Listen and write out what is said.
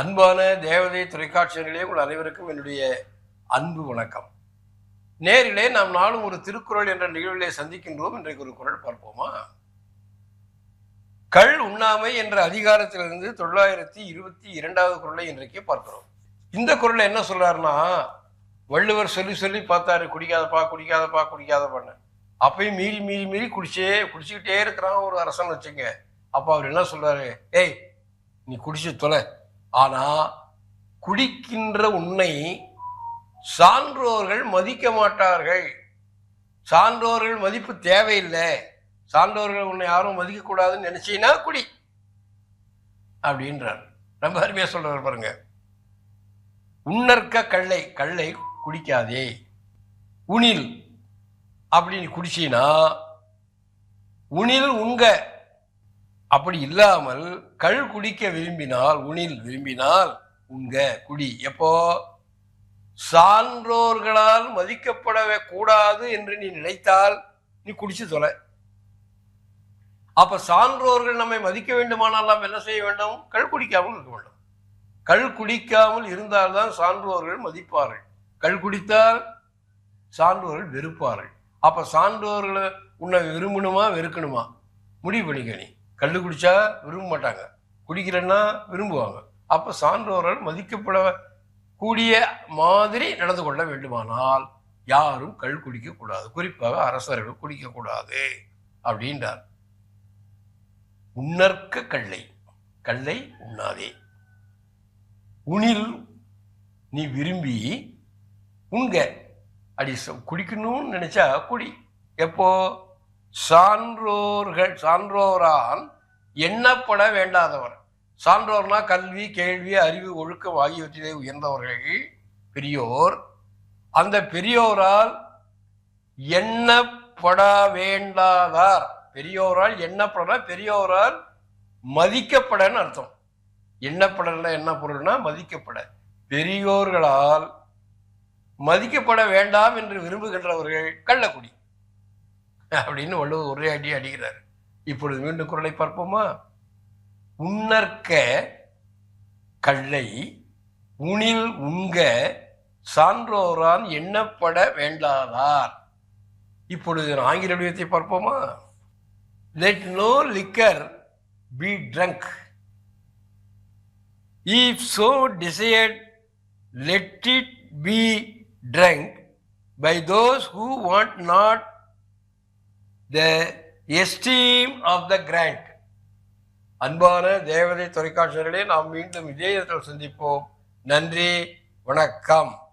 அன்பான தேவதை தொலைக்காட்சியர்களே உங்கள் அனைவருக்கும் என்னுடைய அன்பு வணக்கம். நேரிலே நாம் நாளும் ஒரு திருக்குறள் என்ற நிகழ்விலே சந்திக்கின்றோம். இன்றைக்கு ஒரு குரல் பார்ப்போமா? கள் உண்ணாமை என்ற அதிகாரத்திலிருந்து தொள்ளாயிரத்தி இருபத்தி இரண்டாவது குரலை இன்றைக்கு பார்க்கிறோம். இந்த குரலை என்ன சொல்றாருன்னா வள்ளுவர் சொல்லி சொல்லி பார்த்தாரு குடிக்காதப்பா குடிக்காதப்பா குடிக்காதப்பான்னு. அப்பயும் மீறி மீறி மீறி குடிச்சே குடிச்சுக்கிட்டே இருக்கிறான் ஒரு அரசன் வச்சுங்க அப்போ அவர் என்ன சொல்றாரு? ஏய் நீ குடிச்சு தொலை. ஆனா குடிக்கின்ற உன்னை சான்றோர்கள் மதிக்க மாட்டார்கள். சான்றோர்கள் மதிப்பு தேவையில்லை. சான்றோர்கள் உன்னை யாரும் மதிக்க கூடாதுன்னு நினைச்சீங்கன்னா குடி. அப்படின்றார். ரொம்ப அருமையா சொல்றாரு பாருங்க. உன்னற்க கள்ளை கள்ளை குடிக்காதே. உணில் அப்படின்னு குடிச்சின்னா குடிச்சீனா உணில் உங்க அப்படி இல்லாமல் கள் குடிக்க விரும்பினால் உணில் விரும்பினால் உங்க குடி. எப்போ? சான்றோர்களால் மதிக்கப்படவே கூடாது என்று நீ நினைத்தால் நீ குடிச்சு தொலை. அப்ப சான்றோர்கள் நம்மை மதிக்க வேண்டுமானால் நாம் என்ன செய்ய வேண்டும்? கள் குடிக்காமல் இருக்க வேண்டும். கள் குடிக்காமல் இருந்தால்தான் சான்றோர்கள் மதிப்பார்கள். கள் குடித்தால் சான்றோர்கள் வெறுப்பார்கள். அப்ப சான்றோர்களை உன்னை விரும்பணுமா வெறுக்கணுமா? முடிவு பண்ணிக்க நீ. கல் குடிச்சா விரும்ப மாட்டாங்க. குடிக்கிறேன்னா விரும்புவாங்க. அப்போ சான்றோர்கள் மதிக்கப்பட கூடிய மாதிரி நடந்து கொள்ள வேண்டுமானால் யாரும் கல் குடிக்கக்கூடாது குறிப்பாக அரசர்கள் குடிக்கக்கூடாது அப்படின்றார். உன்னற்க கல்லை. கல்லை உண்ணாதே. உணில் நீ விரும்பி உண்க. அடி குடிக்கணும்னு நினைச்சா குடி. எப்போ? சான்றோர்கள் சான்றோரால் எண்ணப்பட வேண்டாதவர். சான்றோர்னா கல்வி கேள்வி அறிவு ஒழுக்கம் ஆகியவற்றிலே உயர்ந்தவர்கள். பெரியோர் அந்த பெரியோரால் எண்ணப்பட வேண்டாதார். பெரியோரால் எண்ணப்பட பெரியோரால் மதிக்கப்படன்னு அர்த்தம். எண்ணப்படல என்ன பொருள்னா மதிக்கப்பட. பெரியோர்களால் மதிக்கப்பட வேண்டாம் என்று விரும்புகின்றவர்கள் கள்ளக்குடி. அப்படின்னு வள்ளுவர் ஒரே அடி அடிக்கிறார். இப்பொழுது மீண்டும் குரலை பார்ப்போமா? உன்னற்க கள்ளை உணில் உங்க சான்றோரான் எண்ணப்பட வேண்டாதார். இப்பொழுது ஆங்கில வடிவத்தை பார்ப்போமா? Let no liquor be drunk if so decide let it be drunk by those who want not the esteem of the grand அன்பான தேவதை தொலைக்காட்சிகளே நாம் மீண்டும் இதே இடத்தில் சந்திப்போம். நன்றி வணக்கம்.